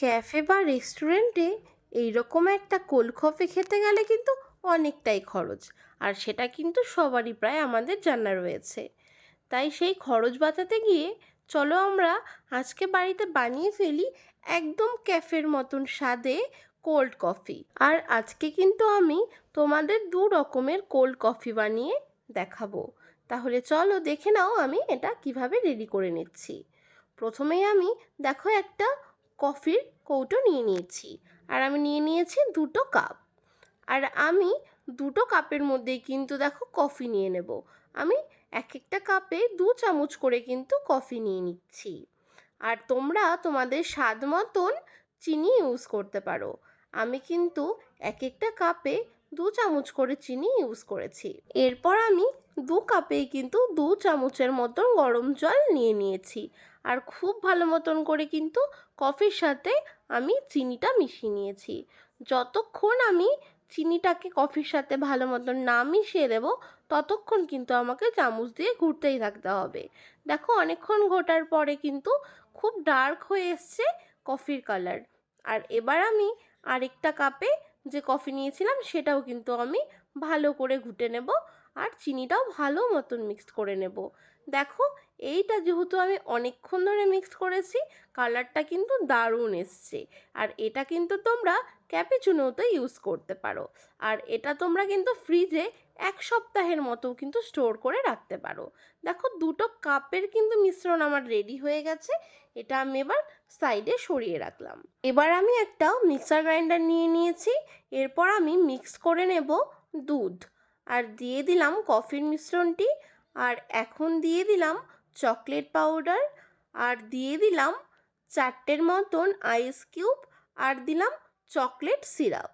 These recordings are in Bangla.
ক্যাফে বা রেস্টুরেন্টে এইরকম একটা কোল্ড কফি খেতে গেলে কিন্তু অনেকটাই খরচ। আর সেটা কিন্তু সবারই প্রায় আমাদের জানা রয়েছে। তাই সেই খরচ বাঁচাতে গিয়ে চলো আমরা আজকে বাড়িতে বানিয়ে ফেলি একদম ক্যাফের মতন স্বাদে কোল্ড কফি। আর আজকে কিন্তু আমি তোমাদের দু রকমের কোল্ড কফি বানিয়ে দেখাবো। তাহলে চলো দেখে নাও আমি এটা কীভাবে রেডি করে নিচ্ছি। প্রথমেই আমি দেখো একটা কফির কৌটো নিয়ে নিয়েছি। আর আমি নিয়ে নিয়েছি দুটো কাপ। আর আমি দুটো কাপের মধ্যেই কিন্তু দেখো কফি নিয়ে নেব। আমি এক একটা কাপে দু চামচ করে কিন্তু কফি নিয়ে নিচ্ছি। আর তোমরা তোমাদের স্বাদ মতন চিনি ইউজ করতে পারো। আমি কিন্তু এক একটা কাপে দু চামচ করে চিনি ইউজ করেছি। এরপর আমি দু কাপেই কিন্তু দু চামচের মতন গরম জল নিয়ে নিয়েছি। আর খুব ভালো মতন করে কিন্তু কফির সাথে আমি চিনিটা মিশিয়ে নিয়েছি। যতক্ষণ আমি চিনিটাকে কফির সাথে ভালো মতন না মিশিয়ে দেবো, ততক্ষণ কিন্তু আমাকে চামচ দিয়ে ঘুরতেই থাকতে হবে। দেখো, অনেকক্ষণ ঘোটার পরে কিন্তু খুব ডার্ক হয়ে এসছে কফির কালার আর এবার আমি আরেকটা কাপে যে কফি নিয়েছিলাম, সেটাও কিন্তু আমি ভালো করে ঘুটে নেব। আর চিনিটাও ভালো মতন মিক্সড করে নেব। দেখো, এইটা যেহেতু আমি অনেকক্ষণ ধরে মিক্সড করেছি কালারটা কিন্তু দারুণ এসছে। আর এটা কিন্তু তোমরা ক্যাপিচুনোতে ইউজ করতে পারো। আর এটা তোমরা কিন্তু ফ্রিজে এক সপ্তাহের মতো কিন্তু স্টোর করে রাখতে পারো। দেখো, দুটো কাপের কিন্তু মিশ্রণ আমার রেডি হয়ে গেছে। এটা আমি এবার সাইডে সরিয়ে রাখলাম। এবার আমি একটা মিক্সার গ্রাইন্ডার নিয়ে নিয়েছি। এরপর আমি মিক্স করে নেব দুধ। আর দিয়ে দিলাম কফির মিশ্রণটি। আর এখন দিয়ে দিলাম চকলেট পাউডার। আর দিয়ে দিলাম চারটের মতন আইস কিউব। আর দিলাম চকলেট সিরাপ।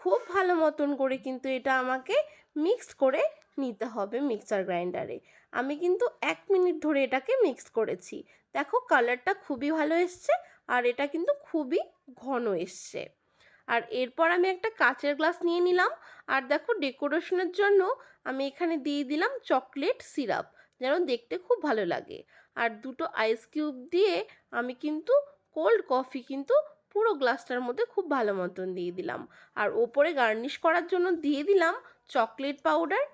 খুব ভালো মতন করে কিন্তু এটা আমাকে মিক্সড করে নিতে হবে মিক্সার গ্রাইন্ডারে। আমি কিন্তু এক মিনিট ধরে এটাকে মিক্সড করেছি। দেখো কালারটা খুবই ভালো এসছে। আর এটা কিন্তু খুবই ঘন এসছে। আর এরপর আমি একটা কাচের গ্লাস নিয়ে নিলাম। আর দেখো ডেকোরেশনের জন্য আমি এখানে দিয়ে দিলাম চকলেট সিরাপ যেন দেখতে খুব ভালো লাগে। আর দুটো আইস কিউব দিয়ে আমি কিন্তু কোল্ড কফি কিন্তু পুরো গ্লাসটার মধ্যে খুব ভালো মতন দিয়ে দিলাম। আর ওপরে গার্নিশ করার জন্য দিয়ে দিলাম চকলেট পাউডার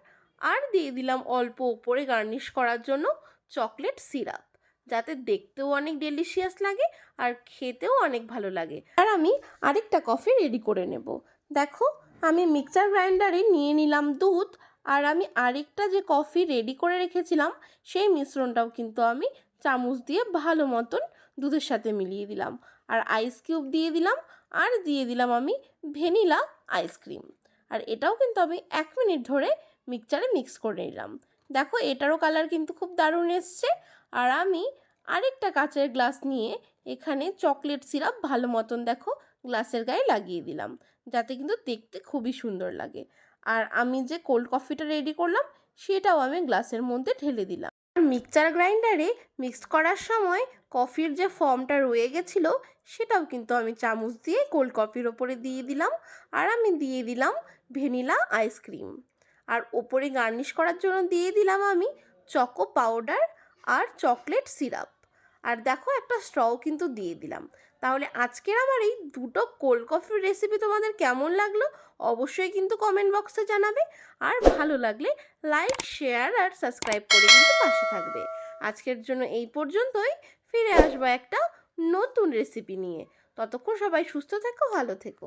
আর দিয়ে দিলাম অল্প ওপরে গার্নিশ করার জন্য চকলেট সিরাপ যাতে দেখতেও অনেক ডেলিশিয়াস লাগে আর খেতেও অনেক ভালো লাগে। আর আমি আরেকটা কফি রেডি করে নেব। দেখো, আমি মিক্সার গ্রাইন্ডারে নিয়ে নিলাম দুধ আর আমি আরেকটা যে কফি রেডি করে রেখেছিলাম, সেই মিশ্রণটাও কিন্তু আমি চামচ দিয়ে ভালো মতন দুধের সাথে মিলিয়ে দিলাম। আর আইস কিউব দিয়ে দিলাম আর দিয়ে দিলাম আমি ভ্যানিলা আইসক্রিম আর এটাও কিন্তু আমি এক মিনিট ধরে মিক্সচারে মিক্স করে নিলাম। দেখো, এটারও কালার কিন্তু খুব দারুণ এসছে। আর আমি আরেকটা কাঁচের গ্লাস নিয়ে এখানে চকলেট সিরাপ ভালো মতন দেখো গ্লাসের গায়ে লাগিয়ে দিলাম। যাতে কিন্তু দেখতে খুবই সুন্দর লাগে। আর আমি যে কোল্ড কফিটা রেডি করলাম, সেটাও আমি গ্লাসের মধ্যে ঢেলে দিলাম। আর মিক্সচার গ্রাইন্ডারে মিক্স করার সময় কফির যে ফর্মটা রয়ে গেছিল, সেটাও কিন্তু আমি চামচ দিয়ে কোল্ড কফির ওপরে দিয়ে দিলাম। আর আমি দিয়ে দিলাম ভ্যানিলা আইসক্রিম আর ওপরে গার্নিশ করার জন্য দিয়ে দিলাম আমি চকো পাউডার আর চকলেট সিরাপ। আর দেখো একটা স্ট্রও কিন্তু দিয়ে দিলাম। তাহলে আজকের আমার এই দুটো কোল্ড কফির রেসিপি তোমাদের কেমন লাগল অবশ্যই কিন্তু কমেন্ট বক্সে জানাবে। আর ভালো লাগলে লাইক শেয়ার আর সাবস্ক্রাইব করে কিন্তু পাশে থাকবে। আজকের জন্য এই পর্যন্তই। ফিরে আসব একটা নতুন রেসিপি নিয়ে। ততক্ষণ সবাই সুস্থ থেকো, ভালো থেকো।